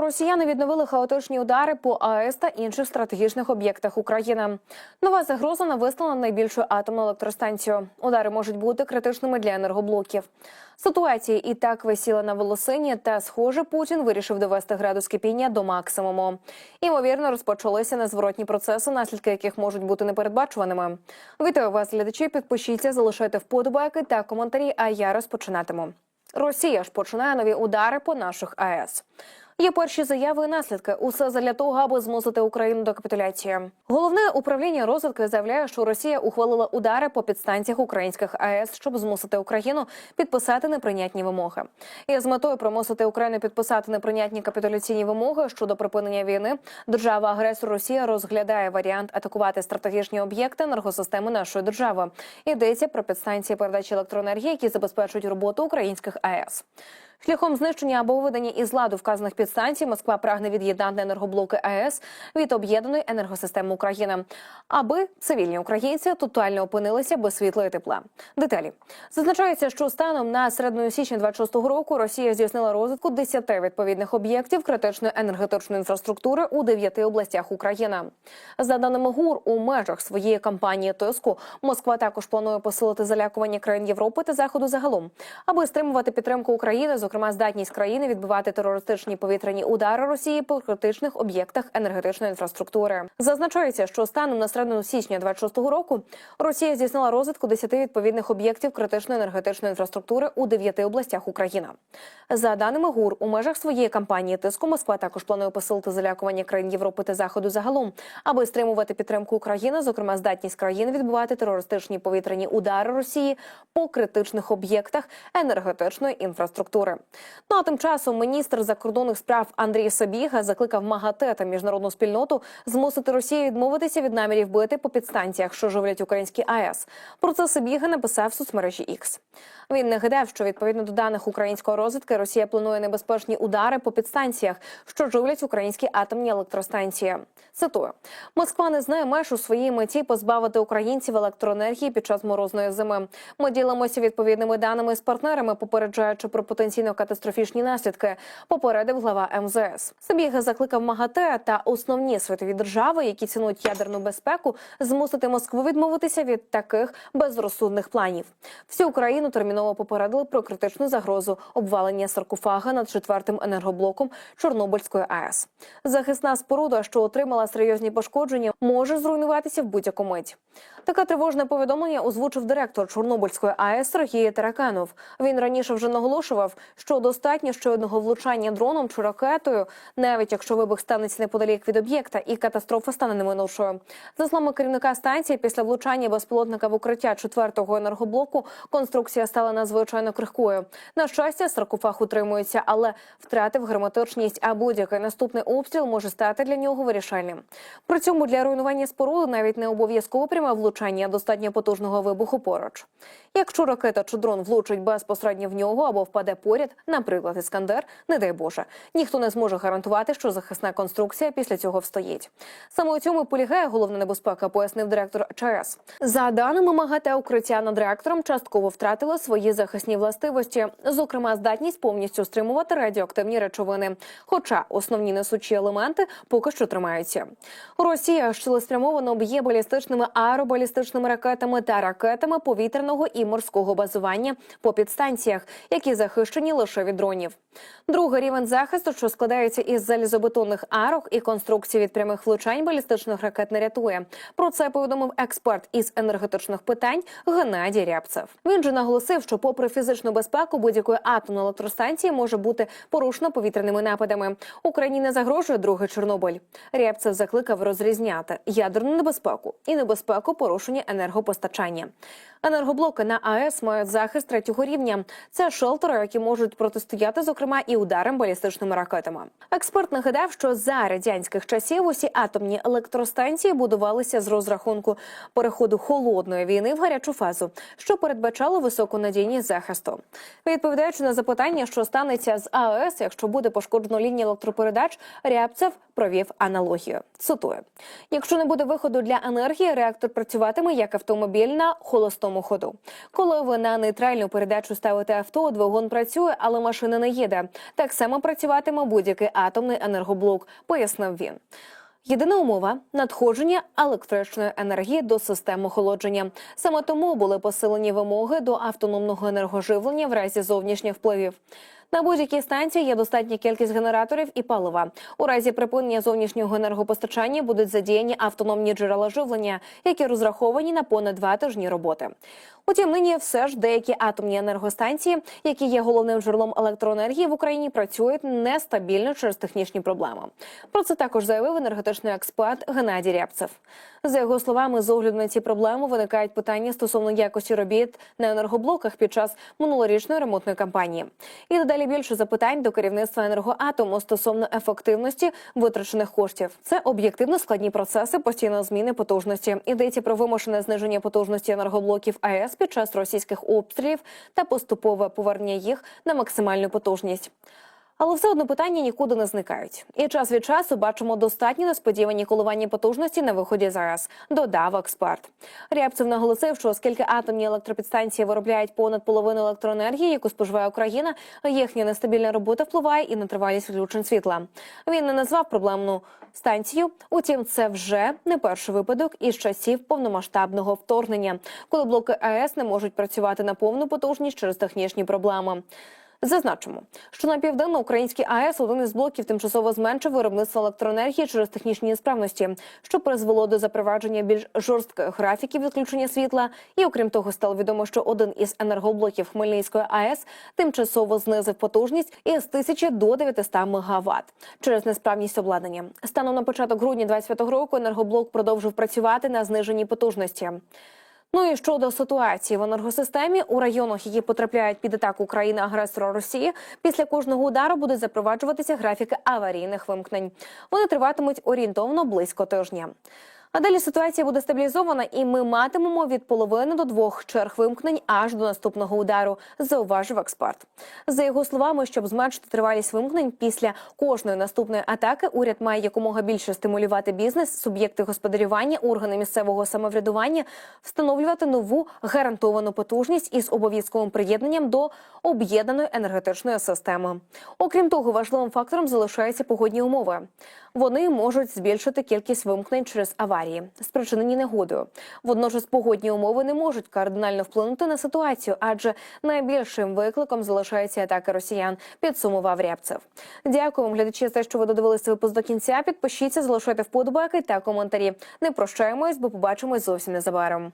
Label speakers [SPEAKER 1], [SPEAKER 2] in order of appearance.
[SPEAKER 1] Росіяни відновили хаотичні удари по АЕС та інших стратегічних об'єктах України. Нова загроза нависла на найбільшу атомну електростанцію. Удари можуть бути критичними для енергоблоків. Ситуація і так висіла на волосині, та схоже, Путін вирішив довести градус кипіння до максимуму. Імовірно, розпочалися незворотні процеси, наслідки яких можуть бути непередбачуваними. Вітаю вас, глядачі. Підпишіться, залишайте вподобайки та коментарі. А я розпочинатиму. Росія ж починає нові удари по наших АЕС. Є перші заяви і наслідки. Усе задля того, аби змусити Україну до капітуляції. Головне управління розвідки заявляє, що Росія ухвалила удари по підстанціях українських АЕС, щоб змусити Україну підписати неприйнятні вимоги. І з метою примусити Україну підписати неприйнятні капітуляційні вимоги щодо припинення війни. Держава агресор Росія розглядає варіант атакувати стратегічні об'єкти енергосистеми нашої держави. Йдеться про підстанції передачі електроенергії, які забезпечують роботу українських АЕС. Шляхом знищення або виведення із ладу вказаних підстанцій Москва прагне від'єднати енергоблоки АЕС від об'єднаної енергосистеми України, аби цивільні українці тотально опинилися без світла і тепла. Деталі зазначається, що станом на середину січня 26-го року Росія здійснила розвитку 10 відповідних об'єктів критичної енергетичної інфраструктури у 9 областях України. За даними ГУР, у межах своєї кампанії тиску Москва також планує посилити залякування країн Європи та Заходу загалом, аби стримувати підтримку України, зокрема здатність країни відбивати терористичні повітряні удари Росії по критичних об'єктах енергетичної інфраструктури. Зазначається, що станом на середину січня 26-го року Росія здійснила розвитку 10 відповідних об'єктів критичної енергетичної інфраструктури у 9 областях України. За даними ГУР, у межах своєї кампанії тиску Москва також планує посилити залякування країн Європи та Заходу загалом, аби стримувати підтримку України, зокрема здатність країн відбивати терористичні повітряні удари Росії по критичних об'єктах енергетичної інфраструктури. Ну а тим часом міністр закордонних справ Андрій Сабіга закликав МАГАТЕ та міжнародну спільноту змусити Росію відмовитися від намірів бити по підстанціях, що живлять українські АЕС. Про це Сабіга написав в соцмережі X. Він нагадав, що відповідно до даних української розвідки Росія планує небезпечні удари по підстанціях, що живлять українські атомні електростанції. Цитую: Москва не знає меж у своїй меті позбавити українців електроенергії під час морозної зими. Ми ділимося відповідними даними з партнерами, попереджаючи про потенційно катастрофічні наслідки. Попередив глава МЗС. Сабіга закликав МАГАТЕ та основні світові держави, які цінують ядерну безпеку, змусити Москву відмовитися від таких безрозсудних планів. Всю Україну терміново попередили про критичну загрозу обвалення саркофага над четвертим енергоблоком Чорнобильської АЕС. Захисна споруда, що отримала серйозні пошкодження, може зруйнуватися в будь-яку мить. Таке тривожне повідомлення озвучив директор Чорнобильської АЕС Сергій Тараканов. Він раніше вже наголошував, що достатньо ще одного влучання дроном чи ракетою, навіть якщо вибух станеться неподалік від об'єкта, і катастрофа стане неминучою. За словами керівника станції, після влучання безпілотника в укриття четвертого енергоблоку конструкція стала надзвичайно крихкою. На щастя, саркофаг утримується, але втратив герметичність, а будь-який наступний обстріл може стати для нього вирішальним. При цьому для руйнування споруди навіть не обов'язково пряме влучання, а достатньо потужного вибуху поруч. Якщо ракета чи дрон влучить безпосередньо в нього або впаде поряд, наприклад, іскандер, не дай Боже, ніхто не зможе гарантувати, що захисна конструкція після цього встоїть. Саме у цьому полягає головна небезпека, пояснив директор ЧАЕС. За даними МАГАТЕ, укриття над реактором частково втратило свої захисні властивості, зокрема, здатність повністю стримувати радіоактивні речовини. Хоча основні несучі елементи поки що тримаються. Росія цілеспрямовано б'є балістичними аеробалістичними ракетами та ракетами повітряного і морського базування по підстанціях, які захищені лише від дронів. Другий рівень захисту, що складається із залізобетонних арок і конструкцій від прямих влучань балістичних ракет, не рятує. Про це повідомив експерт із енергетичних питань Геннадій Рябцев. Він же наголосив, що, попри фізичну безпеку, будь-якої атомної електростанції може бути порушено повітряними нападами. Україні не загрожує другий Чорнобиль. Рябцев закликав розрізняти ядерну небезпеку і небезпеку порушення енергопостачання. Енергоблоки на АЕС мають захист третього рівня. Це шелтери, які можуть протистояти, зокрема, і ударам балістичними ракетами. Експерт нагадав, що за радянських часів усі атомні електростанції будувалися з розрахунку переходу холодної війни в гарячу фазу, що передбачало високу надійність захисту. Відповідаючи на запитання, що станеться з АЕС, якщо буде пошкоджено лінії електропередач, Рябцев провів аналогію. Цитую: якщо не буде виходу для енергії, реактор працюватиме як автомобіль на холостому ходу. Коли ви на нейтральну передачу ставите авто, двигун працює, але машина не їде. Так само працюватиме будь-який атомний енергоблок, пояснив він. Єдина умова надходження електричної енергії до систем охолодження. Саме тому були посилені вимоги до автономного енергоживлення в разі зовнішніх впливів. На будь-якій станції є достатня кількість генераторів і палива. У разі припинення зовнішнього енергопостачання будуть задіяні автономні джерела живлення, які розраховані на понад два тижні роботи. Утім, нині все ж деякі атомні енергостанції, які є головним джерелом електроенергії в Україні, працюють нестабільно через технічні проблеми. Про це також заявив енергетичний експерт Геннадій Рябцев. За його словами, з огляду на ці проблеми виникають питання стосовно якості робіт на енергоблоках під час минулорічної ремонтної кампанії. І дедалі більше запитань до керівництва енергоатому стосовно ефективності витрачених коштів. Це об'єктивно складні процеси постійно зміни потужності. Йдеться про вимушене зниження потужності енергоблоків АЕС під час російських обстрілів та поступове повернення їх на максимальну потужність. Але все одно питання нікуди не зникають. І час від часу бачимо достатні несподівані коливання потужності на виході з АЕС, додав експерт. Рябцев наголосив, що оскільки атомні електропідстанції виробляють понад половину електроенергії, яку споживає Україна, їхня нестабільна робота впливає і на тривалість відключень світла. Він не назвав проблемну станцію. Утім, це вже не перший випадок із часів повномасштабного вторгнення, коли блоки АЕС не можуть працювати на повну потужність через технічні проблеми. Зазначимо, що на південно-українській АЕС один із блоків тимчасово зменшив виробництво електроенергії через технічні несправності, що призвело до запровадження більш жорстких графіків відключення світла. І окрім того, стало відомо, що один із енергоблоків Хмельницької АЕС тимчасово знизив потужність із 1000 до 900 МВт через несправність обладнання. Станом на початок грудня 25 року енергоблок продовжив працювати на зниженій потужності. Ну і щодо ситуації в енергосистемі у районах, які потрапляють під атаку країни агресора Росії, після кожного удару будуть запроваджуватися графіки аварійних вимкнень. Вони триватимуть орієнтовно близько тижня. А далі ситуація буде стабілізована, і ми матимемо від половини до двох черг вимкнень аж до наступного удару, зауважив експерт. За його словами, щоб зменшити тривалість вимкнень після кожної наступної атаки, уряд має якомога більше стимулювати бізнес, суб'єкти господарювання, органи місцевого самоврядування, встановлювати нову гарантовану потужність із обов'язковим приєднанням до об'єднаної енергетичної системи. Окрім того, важливим фактором залишаються погодні умови. Вони можуть збільшити кількість вимкнень через аварії, спричинені негодою. Водночас погодні умови не можуть кардинально вплинути на ситуацію, адже найбільшим викликом залишаються атаки росіян. Підсумував Рябцев. Дякую вам, глядачі, за те, що ви додивилися випуск до кінця. Підпишіться, залишайте вподобайки та коментарі. Не прощаємось, бо побачимось зовсім незабаром.